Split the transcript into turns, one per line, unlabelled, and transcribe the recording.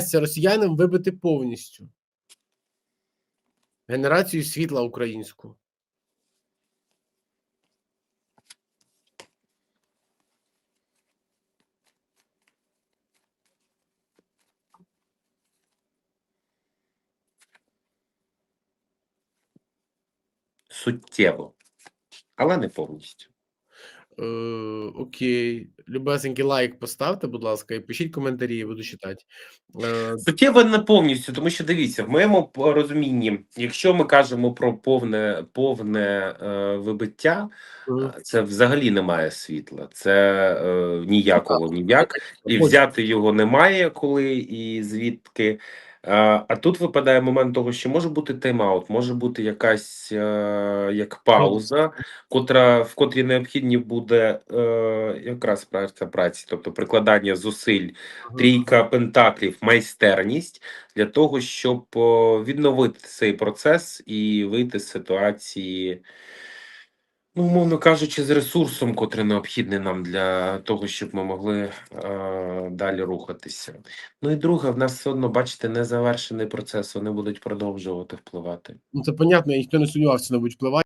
вдасться росіянам вибити повністю генерацію світла українську?
Суттєво, але не повністю.
Е, окей. Любесенький лайк поставте, будь ласка, і пишіть коментарі, я буду читати. Е,
Суттєво не повністю, тому що дивіться, в моєму розумінні, якщо ми кажемо про повне повне е, вибиття, е, це взагалі немає світла, це е, ніякого ніяк, і взяти його немає коли і звідки. А, а тут випадає момент того, що може бути тайм-аут, може бути якась е, як пауза, котра в котрій необхідні буде е, якраз праця праці, тобто прикладання зусиль трійка пентаклів, майстерність для того, щоб відновити цей процес і вийти з ситуації, ну, умовно кажучи, з ресурсом, котрий необхідний нам для того, щоб ми могли е, далі рухатися. Ну і друге, в нас все одно, бачите, незавершений процес, вони будуть продовжувати впливати.
Ну, це понятно, ніхто не сумнівався, не будуть впливати.